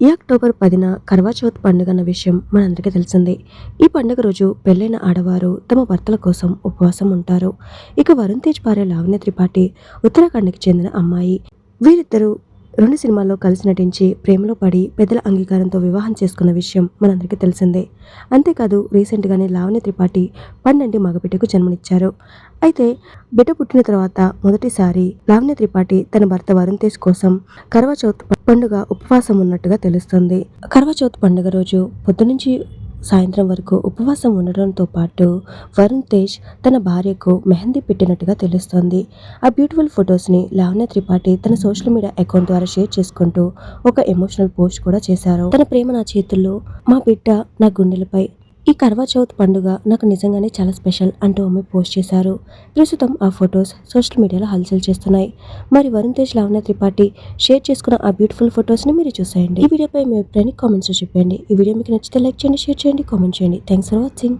ఈ అక్టోబర్ పదిన కర్వాచౌత్ పండుగ అన్న విషయం మనందరికీ తెలిసిందే. ఈ పండుగ రోజు పెళ్ళైన ఆడవారు తమ భర్తల కోసం ఉపవాసం ఉంటారు. ఇక వరుణ్ తేజ్ భార్య లావణ్య త్రిపాఠి ఉత్తరాఖండ్కి చెందిన అమ్మాయి. వీరిద్దరూ రెండు సినిమాల్లో కలిసి నటించి ప్రేమలో పడి పెద్దల అంగీకారంతో వివాహం చేసుకున్న విషయం మనందరికీ తెలిసిందే. అంతేకాదు రీసెంట్గానే లావణ్య త్రిపాఠి పన్నెండు మగబిడ్డకు జన్మనిచ్చారు. అయితే బిడ్డ పుట్టిన తర్వాత మొదటిసారి లావణ్య త్రిపాఠి తన భర్త వరుణ్ తేజ్ కోసం కర్వాచౌత్ పండుగ ఉపవాసం ఉన్నట్టుగా తెలుస్తుంది. కర్వాచౌత్ పండుగ రోజు పొద్దునుంచి సాయంత్రం వరకు ఉపవాసం ఉండడంతో పాటు వరుణ్ తేజ్ తన భార్యకు మెహందీ పెట్టినట్టుగా తెలుస్తోంది. ఆ బ్యూటిఫుల్ ఫొటోస్ని లావణ్య త్రిపాఠి తన సోషల్ మీడియా అకౌంట్ ద్వారా షేర్ చేసుకుంటూ ఒక ఎమోషనల్ పోస్ట్ కూడా చేశారు. తన ప్రేమ నా చేతుల్లో మా బిడ్డ నా గుండెలపై ఈ కర్వా చౌత్ పండుగ నాకు నిజంగానే చాలా స్పెషల్ అంటూ ఆమె పోస్ట్ చేశారు. ప్రస్తుతం ఆ ఫొటోస్ సోషల్ మీడియాలో హల్చల్ చేస్తున్నాయి. మరి వరుణ్ తేజ్ లావణ్య త్రిపాఠి షేర్ చేసుకున్న ఆ బ్యూటిఫుల్ ఫొటోస్ని మీరు చూసేయండి. ఈ వీడియోపై మీ అభిప్రాయాన్ని కామెంట్స్లో చెప్పండి. ఈ వీడియో మీకు నచ్చితే లైక్ చేయండి షేర్ చేయండి కామెంట్ చేయండి. Thanks for watching